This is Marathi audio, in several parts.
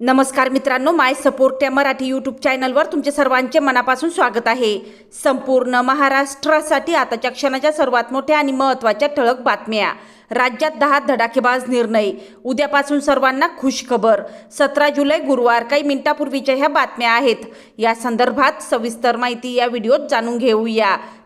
नमस्कार मित्रांनो माय सपोर्ट या मराठी यूट्यूब चॅनलवर तुमचे सर्वांचे मनापासून स्वागत आहे. संपूर्ण महाराष्ट्रासाठी आताच्या क्षणाच्या सर्वात मोठ्या आणि महत्त्वाच्या ठळक बातम्या. राज्यात दहा धडाकेबाज निर्णय. उद्यापासून सर्वांना खुशखबर. सतरा जुलै गुरुवार काही मिनिटापूर्वीच्या ह्या बातम्या आहेत. या संदर्भात सविस्तर माहिती या व्हिडिओत जाणून घेऊया.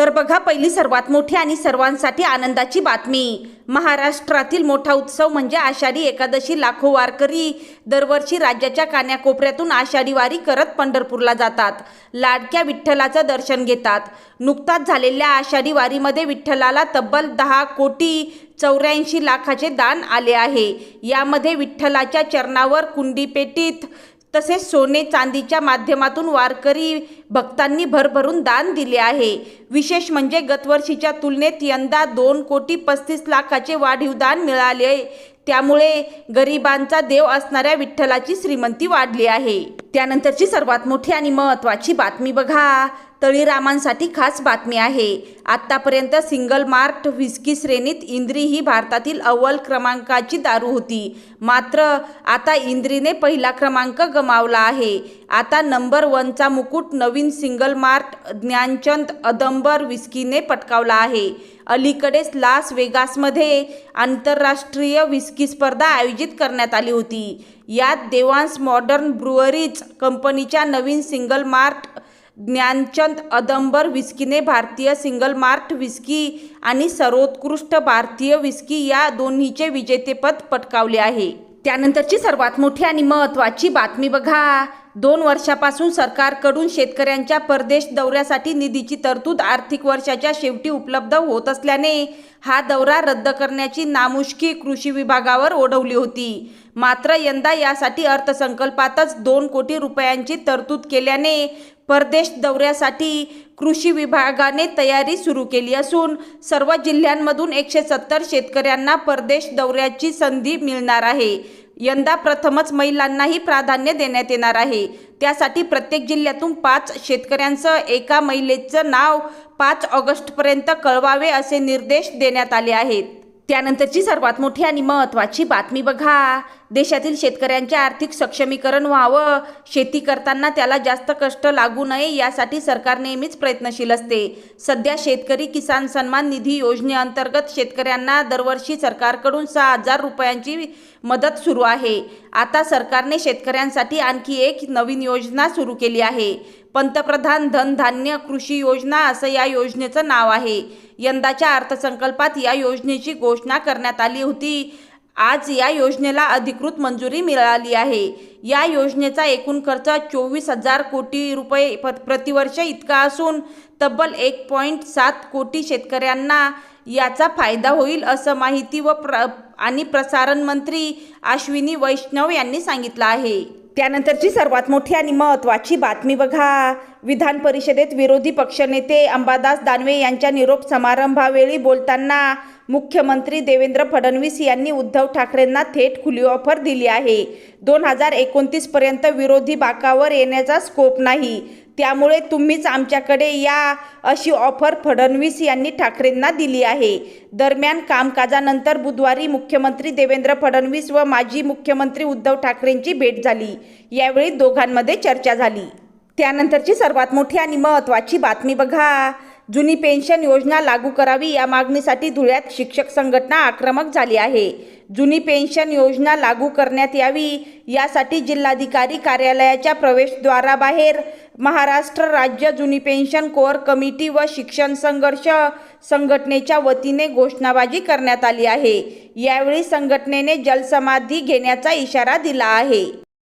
तर बघा पहिली सर्वात मोठी आणि सर्वांसाठी आनंदाची बातमी. महाराष्ट्रातील मोठा उत्सव म्हणजे आषाढी एकादशी. लाखो वारकरी दरवर्षी राज्याच्या कान्याकोपऱ्यातून आषाढी वारी करत पंढरपूरला जातात. लाडक्या विठ्ठलाचं दर्शन घेतात. नुकताच झालेल्या आषाढी वारीमध्ये विठ्ठलाला तब्बल दहा कोटी चौऱ्याऐंशी लाखाचे दान आले आहे. यामध्ये विठ्ठलाच्या चरणावर कुंडीपेटीत तसेच सोने चांदीच्या माध्यमातून वारकरी भक्तांनी भरभरून दान दिले आहे. विशेष म्हणजे गतवर्षीच्या तुलनेत यंदा दोन कोटी पस्तीस लाखाचे वाढीव दान मिळाले त्यामुळे गरिबांचा देव असणाऱ्या विठ्ठलाची श्रीमंती वाढली आहे. त्यानंतरची सर्वात मोठी आणि महत्त्वाची बातमी बघा. तळीरामांसाठी खास बातमी आहे. आत्तापर्यंत सिंगल मार्ट व्हिस्की श्रेणीत इंद्री ही भारतातील अव्वल क्रमांकाची दारू होती. मात्र आता इंद्रीने पहिला क्रमांक गमावला आहे. आता नंबर वनचा मुकुट नवीन सिंगल मार्ट ज्ञानचंद अदंबर विस्कीने पटकावला आहे. अलीकडेच लास वेगासमध्ये आंतरराष्ट्रीय विस्की स्पर्धा आयोजित करण्यात आली होती. यात देवांस मॉडर्न ब्रुअरीज कंपनीच्या नवीन सिंगल मार्ट ज्ञानचंद अदंबर विस्कीने भारतीय सिंगल मार्ट विस्की आणि सर्वोत्कृष्ट भारतीय विस्की या दोन्हीचे विजेतेपद पटकावले आहे. त्यानंतरची सर्वात मोठी आणि महत्त्वाची बातमी बघा. दोन वर्षापासून सरकारकडून शेतकऱ्यांच्या परदेश दौऱ्यासाठी निधीची तरतूद आर्थिक वर्षाच्या शेवटी उपलब्ध होत असल्याने हा दौरा रद्द करण्याची नामुष्की कृषी विभागावर ओढवली होती. मात्र यंदा यासाठी अर्थसंकल्पातच दोन कोटी रुपयांची तरतूद केल्याने परदेश दौऱ्यासाठी कृषी विभागाने तयारी सुरू केली असून सर्व जिल्ह्यांमधून एकशे सत्तर शेतकऱ्यांना परदेश दौऱ्याची संधी मिळणार आहे. यंदा प्रथमच महिलांनाही प्राधान्य देण्यात येणार आहे. त्यासाठी प्रत्येक जिल्ह्यातून पाच शेतकऱ्यांसह एका महिलेचं नाव पाच ऑगस्टपर्यंत कळवावे असे निर्देश देण्यात आले आहेत. त्यानंतरची सर्वात मोठी आणि महत्त्वाची बातमी बघा. देशातील शेतकऱ्यांचे आर्थिक सक्षमीकरण व्हावं. शेती करताना त्याला जास्त कष्ट लागू नये यासाठी सरकार नेहमीच प्रयत्नशील असते. सध्या शेतकरी किसान सन्मान निधी योजनेअंतर्गत शेतकऱ्यांना दरवर्षी सरकारकडून सहा हजार रुपयांची मदत सुरू आहे. आता सरकारने शेतकऱ्यांसाठी आणखी एक नवीन योजना सुरू केली आहे. पंतप्रधान धनधान्य कृषी योजना असं या योजनेचं नाव आहे. यंदाच्या अर्थसंकल्पात या योजनेची घोषणा करण्यात आली होती. आज या योजनेला अधिकृत मंजुरी मिळाली आहे. या योजनेचा एकूण खर्च चोवीस हजार कोटी रुपये प प्रतिवर्ष इतका असून तब्बल एक पॉईंट सात कोटी शेतकऱ्यांना याचा फायदा होईल असं माहिती व प्र आणि प्रसारण मंत्री अश्विनी वैष्णव यांनी सांगितलं आहे. त्यानंतरची सर्वात मोठी आणि महत्त्वाची बातमी बघा. विधान परिषदेत विरोधी पक्षनेते अंबादास दानवे यांच्या निरोप समारंभावेळी बोलताना मुख्यमंत्री देवेंद्र फडणवीस यांनी उद्धव ठाकरेंना थेट खुली ऑफर दिली आहे. दोन हजार एकोणतीसपर्यंत विरोधी बाकावर येण्याचा स्कोप नाही. त्यामुळे तुम्हीच आमच्याकडे या अशी ऑफर फडणवीस यांनी ठाकरेंना दिली आहे. दरम्यान कामकाजानंतर बुधवारी मुख्यमंत्री देवेंद्र फडणवीस व माजी मुख्यमंत्री उद्धव ठाकरेंची भेट झाली. यावेळी दोघांमध्ये चर्चा झाली. त्यानंतरची सर्वात मोठी आणि महत्त्वाची बातमी बघा. जुनी पेन्शन योजना लागू करावी या मागणीसाठी धुळ्यात शिक्षक संघटना आक्रमक झाली आहे. जुनी पेन्शन योजना लागू करण्यात यावी यासाठी जिल्हाधिकारी कार्यालयाच्या प्रवेशद्वाराबाहेर महाराष्ट्र राज्य जुनी पेन्शन कोअर कमिटी व शिक्षण संघर्ष संघटनेच्या वतीने घोषणाबाजी करण्यात आली आहे. यावेळी संघटनेने जलसमाधी घेण्याचा इशारा दिला आहे.